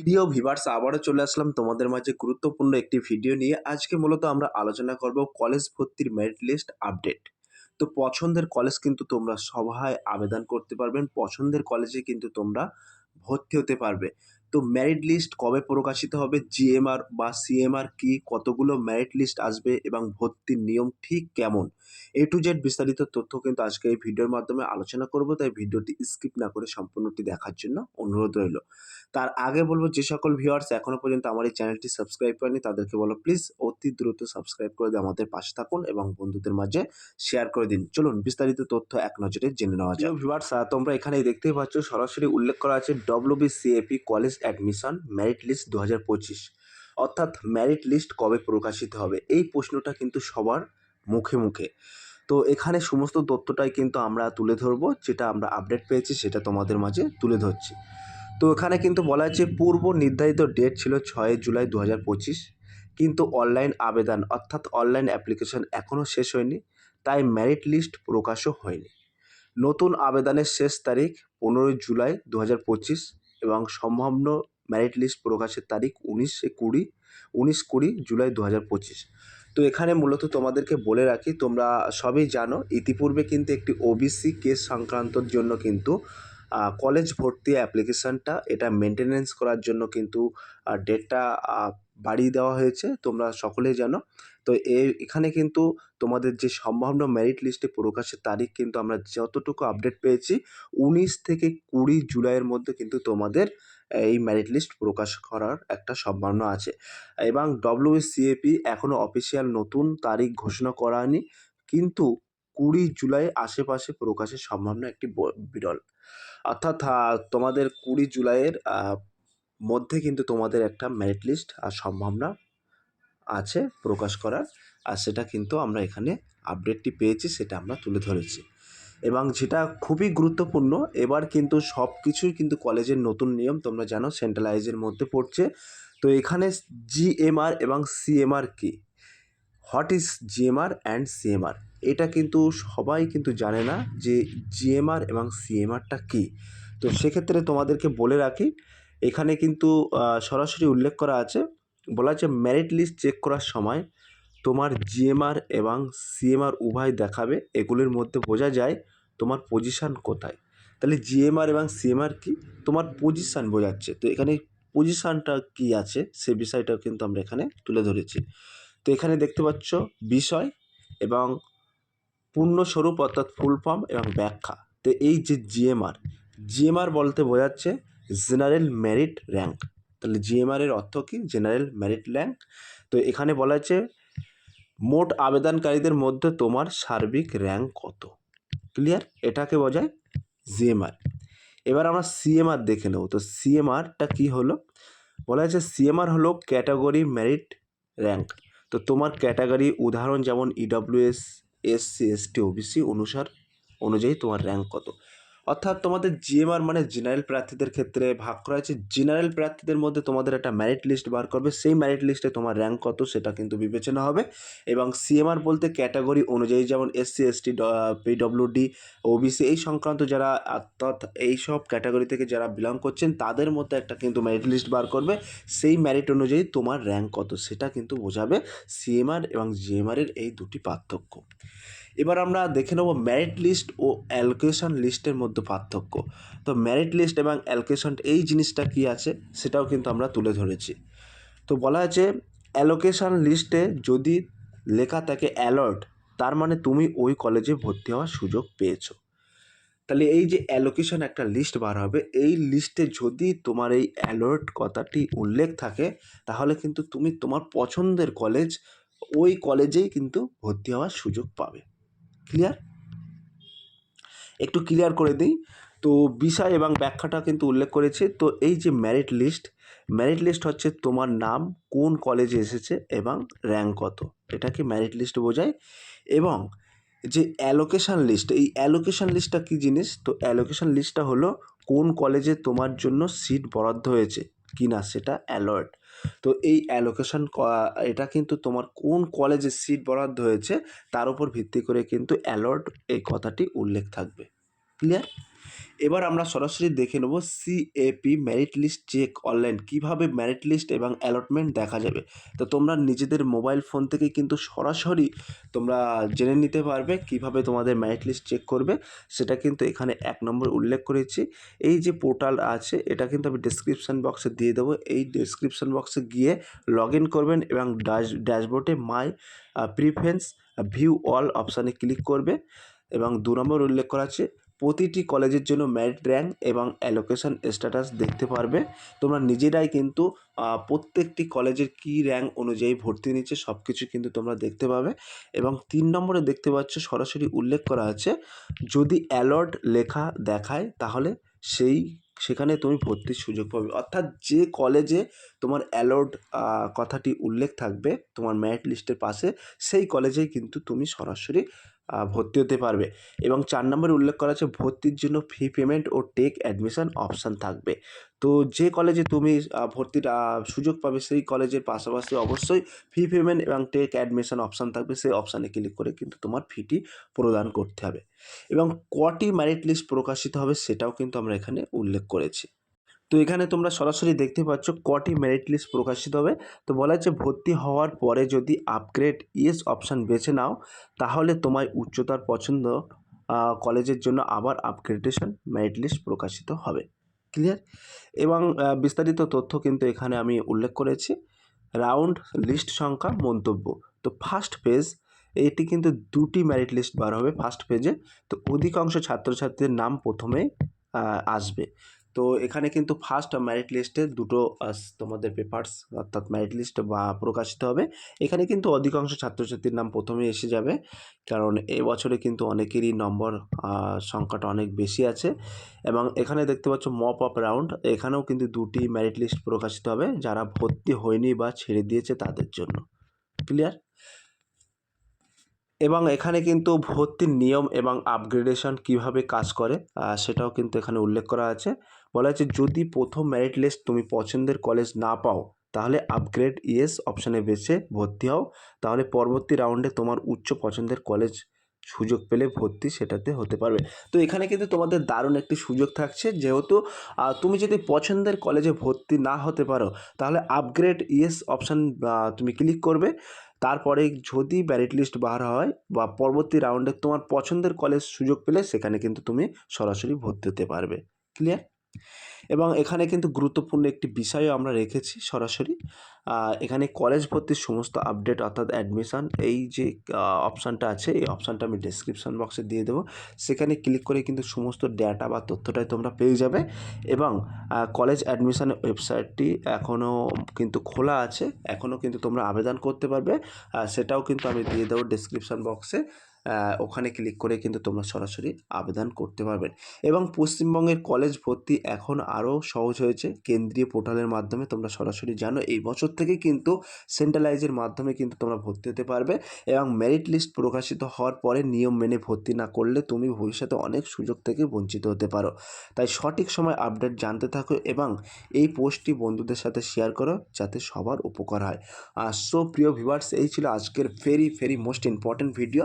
প্রিয় ভিভার্স আবারও চলে আসলাম তোমাদের মাঝে গুরুত্বপূর্ণ একটি ভিডিও নিয়ে। আজকে মূলত আমরা আলোচনা করব কলেজ ভর্তির মেরিট লিস্ট আপডেট তো পছন্দের কলেজ কিন্তু তোমরা সভায় আবেদন করতে পারবেন, পছন্দের কলেজে কিন্তু তোমরা ভর্তি হতে পারবে। তো মেরিট লিস্ট কবে প্রকাশিত হবে জিএমআর বা সিএমআর কি, কতগুলো মেরিট লিস্ট আসবে এবং ভর্তির নিয়ম ঠিক কেমন? এ টু জেড বিস্তারিত তথ্য কিন্তু আজকে এই ভিডিওর মাধ্যমে আলোচনা করব, তাই ভিডিওটি স্কিপ না করে সম্পূর্ণটি দেখার জন্য অনুরোধ রইল। তার আগে বলব, যে সকল ভিউয়ার্স এখনও পর্যন্ত আমার এই চ্যানেলটি সাবস্ক্রাইব করেনি, তাদেরকে বলো প্লিজ অতি দ্রুত সাবস্ক্রাইব করে দিয়ে আমাদের পাশে থাকুন এবং বন্ধুদের মাঝে শেয়ার করে দিন। চলুন, বিস্তারিত তথ্য এক নজরে জেনে নেওয়া যায় ভিউয়ার্স তোমরা এখানে দেখতেই পাচ্ছ, সরাসরি উল্লেখ করা আছে WBCAP college admission merit list দু হাজার পঁচিশ। অর্থাৎ মেরিট লিস্ট কবে প্রকাশিত হবে? এই প্রশ্নটা কিন্তু সবার মুখে মুখে। তো এখানে সমস্ত তথ্যটাই কিন্তু আমরা তুলে ধরবো, যেটা আমরা আপডেট পেয়েছি সেটা তোমাদের মাঝে তুলে ধরছি। তো এখানে কিন্তু বলা হয়েছে, পূর্ব নির্ধারিত ডেট ছিল ছয় জুলাই দু পঁচিশ, কিন্তু অনলাইন আবেদন, অর্থাৎ অনলাইন অ্যাপ্লিকেশন এখনও শেষ হয়নি, তাই মেরিট লিস্ট প্রকাশও হয়নি। নতুন আবেদনের শেষ তারিখ পনেরোই জুলাই দু পঁচিশ এবং সম্ভাব্য ম্যারিট লিস্ট প্রকাশের তারিখ উনিশে কুড়ি, উনিশ কুড়ি জুলাই দু হাজার পঁচিশ। তো এখানে মূলত তোমাদেরকে বলে রাখি, তোমরা সবই জানো, ইতিপূর্বে কিন্তু একটি ওবিসি কেস সংক্রান্তর জন্য কিন্তু কলেজ ভর্তি অ্যাপ্লিকেশানটা এটা মেনটেনেন্স করার জন্য কিন্তু ডেটটা বাড়িয়ে দেওয়া হয়েছে, তোমরা সকলেই জানো। তো এখানে কিন্তু তোমাদের যে সম্ভাব্য মেরিট লিস্টে প্রকাশের তারিখ কিন্তু আমরা যতটুকু আপডেট পেয়েছি, উনিশ থেকে কুড়ি জুলাইয়ের মধ্যে কিন্তু তোমাদের এই মেরিট লিস্ট প্রকাশ করার একটা সম্ভাবনা আছে। এবং ডব্লিউসিএপি এখনও অফিসিয়াল নতুন তারিখ ঘোষণা করায়নি কিন্তু কুড়ি জুলাই আশেপাশে প্রকাশের সম্ভাবনা একটি বিরল। অর্থাৎ তোমাদের কুড়ি জুলাইয়ের মধ্যে কিন্তু তোমাদের একটা মেরিট লিস্ট আর সম্ভাবনা আছে প্রকাশ করার। আর সেটা কিন্তু আমরা এখানে আপডেটটি পেয়েছি, সেটা আমরা তুলে ধরেছি। এবং যেটা খুবই গুরুত্বপূর্ণ, এবার কিন্তু সব কিছুই কিন্তু কলেজের নতুন নিয়ম, তোমরা জানো সেন্ট্রালাইজের মধ্যে পড়ছে। তো এখানে জিএমআর এবং সিএমআর কি? What is GMR and CMR এটা কিন্তু সবাই কিন্তু জানে না যে জিএমআর এবং সিএমআরটা কী। তো সেক্ষেত্রে তোমাদেরকে বলে রাখি এখানে কিন্তু সরাসরি উল্লেখ করা আছে, বলা আছে মেরিট লিস্ট চেক করার সময় তোমার জিএমআর এবং সিএমআর উভয় দেখাবে, এগুলির মধ্যে বোঝা যায় তোমার পজিশান কোথায়। তাহলে জিএমআর এবং সিএমআর কি? তোমার পজিশান বোঝাচ্ছে। তো এখানে পজিশানটা কি আছে? সে বিষয়টাও কিন্তু আমরা এখানে তুলে ধরেছি। তো এখানে দেখতে পাচ্ছ বিষয় এবং পূর্ণস্বরূপ অর্থাৎ ফুল ফর্ম এবং ব্যাখ্যা। তো এই যে জিএমআর জিএমআর বলতে বোঝাচ্ছে জেনারেল মেরিট র্যাঙ্ক। তাহলে জিএমআর এর অর্থ কী? General merit rank. তো এখানে বলা আছে মোট আবেদনকারীদের মধ্যে তোমার সার্বিক র্যাঙ্ক কত? ক্লিয়ার এটাকে বোঝায় জিএমআর এবার আমরা সিএমআর দেখে নেব। তো সিএমআরটা কী হলো? বলা আছে সিএমআর হলো ক্যাটাগরি মেরিট র্যাঙ্ক। তো তোমার ক্যাটাগরি উদাহরণ যেমন ইডব্লিউএস এসসি এসটি ওবিসি অনুসার অনুযায়ী তোমার র্যাঙ্ক কত? অর্থাৎ তোমাদের জিএমআর মানে জেনারেল প্রার্থীদের ক্ষেত্রে ভাগ করা হয়েছে। জেনারেল প্রার্থীদের মধ্যে তোমাদের একটা ম্যারিট লিস্ট বার করবে। সেই ম্যারিট লিস্টে তোমার র্যাঙ্ক কত সেটা কিন্তু বিবেচনা হবে। এবং সিএমআর বলতে ক্যাটাগরি অনুযায়ী যেমন এসসি এসটি পিডব্লিউডি ওবিসি এই সংক্রান্ত যারা অর্থাৎ এই সব ক্যাটাগরি থেকে যারা বিলং করছেন, তাদের মধ্যে একটা কিন্তু ম্যারিট লিস্ট বার করবে। সেই ম্যারিট অনুযায়ী তোমার র্যাঙ্ক কত সেটা কিন্তু বোঝাবে সিএমআর এবং জিএমআরের এই দুটি পার্থক্য। এবার আমরা দেখে নেব ম্যারিট লিস্ট ও অ্যালোকেশন লিস্টের মধ্যে পার্থক্য। তো ম্যারিট লিস্ট এবং অ্যালোকেশন এই জিনিসটা কী আছে সেটাও কিন্তু আমরা তুলে ধরেছি। তো বলা আছে অ্যালোকেশন লিস্টে যদি লেখা থাকে অ্যালার্ট তার মানে তুমি ওই কলেজে ভর্তি হওয়ার সুযোগ পেয়েছ। তাহলে এই যে অ্যালোকেশন একটা লিস্ট বার হবে, এই লিস্টে যদি তোমার এই অ্যালার্ট কথাটি উল্লেখ থাকে, তাহলে কিন্তু তুমি তোমার পছন্দের কলেজ ওই কলেজেই কিন্তু ভর্তি হওয়ার সুযোগ পাবে। ক্লিয়ার একটু ক্লিয়ার করে দিই। তো বিষয় এবং ব্যাখ্যাটা কিন্তু উল্লেখ করেছে। তো এই যে ম্যারিট লিস্ট ম্যারিট লিস্ট হচ্ছে তোমার নাম, কোন কলেজে এসেছে এবং র্যাঙ্ক কত। এটাকে ম্যারিট লিস্ট বোঝায়। এবং যে অ্যালোকেশান লিস্ট এই অ্যালোকেশান লিস্টটা কী জিনিস? তো অ্যালোকেশান লিস্টটা হলো কোন কলেজে তোমার জন্য সিট বরাদ্দ হয়েছে। কি না সেটা অ্যালার্ট তো এই অ্যালোকেশন এটা কিন্তু তোমার কোন কলেজে সিট বরাদ্দ হয়েছে, তার উপর ভিত্তি করে কিন্তু অ্যালট এই কথাটি উল্লেখ থাকবে। ক্লিয়ার এবার আমরা সরাসরি দেখে নেব CAP merit list check online কীভাবে মেরিট লিস্ট এবং অ্যালটমেন্ট দেখা যাবে। তো তোমরা নিজেদের মোবাইল ফোন থেকে কিন্তু সরাসরি তোমরা জেনে নিতে পারবে কীভাবে তোমাদের মেরিট লিস্ট চেক করবে, সেটা কিন্তু এখানে এক নম্বর উল্লেখ করেছি। এই যে পোর্টাল আছে, এটা কিন্তু আমি ডিসক্রিপশান বক্সে দিয়ে দেবো। এই ডিসক্রিপশান বক্সে গিয়ে লগ ইন করবেন এবং ড্যাশ ড্যাশবোর্ডে মাই প্রিফারেন্স ভিউ অল অপশানে ক্লিক করবে। এবং দু নম্বর উল্লেখ করা আছে প্রতিটি কলেজের জন্য মেরিট র্যাঙ্ক এবং অ্যালোকেশন স্ট্যাটাস দেখতে পারবে। তোমরা নিজেরাই কিন্তু প্রত্যেকটি কলেজের কী র্যাঙ্ক অনুযায়ী ভর্তি নিচ্ছে সব কিছু কিন্তু তোমরা দেখতে পাবে। এবং তিন নম্বরে দেখতে পাচ্ছ, সরাসরি উল্লেখ করা আছে, যদি অ্যালট লেখা দেখায়, তাহলে সেই, সেখানে তুমি ভর্তির সুযোগ পাবে। অর্থাৎ যে কলেজে তোমার অ্যালট কথাটি উল্লেখ থাকবে, তোমার মেরিট লিস্টের পাশে, সেই কলেজেই কিন্তু তুমি সরাসরি ভর্তি হতে পারবে। এবং চার নম্বরে উল্লেখ করা আছে, ভর্তির জন্য ফি পেমেন্ট ও টেক অ্যাডমিশন অপশান থাকবে। তো যে কলেজে তুমি ভর্তির সুযোগ পাবে, সেই কলেজের পাশাপাশি অবশ্যই ফি পেমেন্ট এবং টেক অ্যাডমিশন অপশান থাকবে। সেই অপশানে ক্লিক করে কিন্তু তোমার ফিটি প্রদান করতে হবে। এবং কটি মেরিট লিস্ট প্রকাশিত হবে সেটাও কিন্তু আমরা এখানে উল্লেখ করেছি। তো এখানে তোমরা সরাসরি দেখতে পাচ্ছ কটি মেরিট লিস্ট প্রকাশিত হবে। তো বলা হচ্ছে ভর্তি হওয়ার পরে যদি আপগ্রেড ইয়েস অপশান বেছে নাও, তাহলে তোমার উচ্চতার পছন্দ কলেজের জন্য আবার আপগ্রেডেশন মেরিট লিস্ট প্রকাশিত হবে। ক্লিয়ার এবং বিস্তারিত তথ্য কিন্তু এখানে আমি উল্লেখ করেছি। রাউন্ড লিস্ট সংখ্যা মন্তব্য। তো ফার্স্ট পেজ এটি কিন্তু দুটি মেরিট লিস্ট বার হবে ফার্স্ট পেজে তো অধিকাংশ ছাত্রছাত্রীদের নাম প্রথমে আসবে। তো এখানে কিন্তু ফার্স্ট মেরিট লিস্টে দুটো তোমাদের পেপার্স অর্থাৎ মেরিট লিস্ট বা প্রকাশিত হবে। এখানে কিন্তু অধিকাংশ ছাত্রছাত্রীর নাম প্রথমে এসে যাবে, কারণ এবছরে কিন্তু অনেকেরই নম্বর সংখ্যাটা অনেক বেশি আছে। এবং এখানে দেখতে পাচ্ছ মপ আপ রাউন্ড এখানেও কিন্তু দুটি মেরিট লিস্ট প্রকাশিত হবে, যারা ভর্তি হয়নি বা ছেড়ে দিয়েছে তাদের জন্য। ক্লিয়ার এবং এখানে কিন্তু ভর্তির নিয়ম এবং আপগ্রেডেশন কীভাবে কাজ করে সেটাও কিন্তু এখানে উল্লেখ করা আছে। বলা আছে যদি প্রথম মেরিট লিস্ট তুমি পছন্দের কলেজ না পাও, তাহলে আপগ্রেড ইয়েস অপশানে বেছে ভর্তি হও। তাহলে পরবর্তী রাউন্ডে তোমার উচ্চ পছন্দের কলেজ সুযোগ পেলে ভর্তি সেটাতে হতে পারবে। তো এখানে কিন্তু তোমাদের দারুণ একটি সুযোগ থাকছে, যেহেতু তুমি যদি পছন্দের কলেজে ভর্তি না হতে পারো, তাহলে আপগ্রেড ইয়েস অপশান তুমি ক্লিক করবে। তারপরে যদি ব্যারিট লিস্ট বার হয় বা পরবর্তী রাউন্ডে তোমার পছন্দের কলেজ সুযোগ পেলে সেখানে কিন্তু তুমি সরাসরি ভর্তি হতে পারবে। ক্লিয়ার এবং এখানে কিন্তু গুরুত্বপূর্ণ একটি বিষয়ও আমরা রেখেছি সরাসরি। এখানে কলেজ ভর্তির সমস্ত আপডেট অর্থাৎ অ্যাডমিশন এই যে অপশানটা আছে, এই অপশানটা আমি ডেসক্রিপশন বক্সে দিয়ে দেবো। সেখানে ক্লিক করে কিন্তু সমস্ত ডেটা বা তথ্যটাই তোমরা পেয়ে যাবে এবং কলেজ অ্যাডমিশনের ওয়েবসাইটটি এখনও কিন্তু খোলা আছে। এখনও কিন্তু তোমরা আবেদন করতে পারবে। সেটাও কিন্তু আমি দিয়ে দেবো ডেসক্রিপশন বক্সে ওখানে ক্লিক করে কিন্তু তোমরা সরাসরি আবেদন করতে পারবেন এবং পশ্চিমবঙ্গের কলেজ ভর্তি এখন আরও সহজ হয়েছে। কেন্দ্রীয় পোর্টালের মাধ্যমে তোমরা সরাসরি জানো, এই বছর থেকে কিন্তু সেন্ট্রালাইজের মাধ্যমে কিন্তু তোমরা ভর্তি হতে পারবে। এবং মেরিট লিস্ট প্রকাশিত হওয়ার পরে নিয়ম মেনে ভর্তি না করলে তুমি ভবিষ্যতে অনেক সুযোগ থেকে বঞ্চিত হতে পারো। তাই সঠিক সময় আপডেট জানতে থাকো এবং এই পোস্টটি বন্ধুদের সাথে শেয়ার করো যাতে সবার উপকার হয়। আর সো প্রিয় ভিউয়ার্স এই ছিল আজকের very very most important video